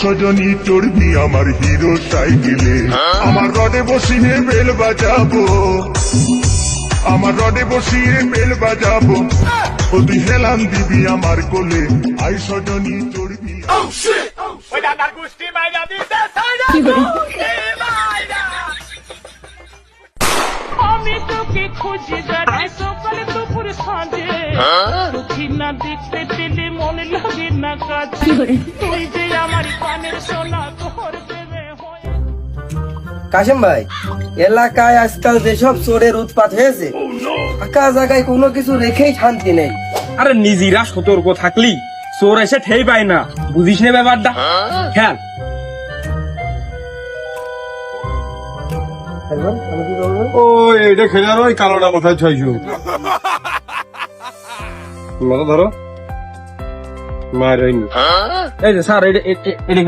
সজনী চড়বি আমার হিরো সাইকেলে। আমার রডে বসিয়ে বেল বাজাবো। আমার রডে বসিয়ে বেল বাজাবো। তুই হেলান দিবি আমার কোলে। আই সজনী চড়বি আমি তোকে খুঁজি বেড়াই সকালে দুপুর সাঁঝে দুঃখী না দেখতে পেলে মনে লাগে না কাছে তুই যে আমার কানের সোনা তোর কাশেম ভাই এলাকায় আজকাল যেসব চোরের উৎপাত হয়েছে ফাঁকা জায়গায় কোনো কিছু রেখেই শান্তি নেই। আরে নিজেরা সতর্ক থাকলি চোর এসে ঠেই পায় না। বুঝিস না ব্যাপারটা? খেয়াল। ও এটা খেলে আর ওই কালোটা মাথায় ছয়শো মাথা ধরো। মায়ের এই যে স্যার এটা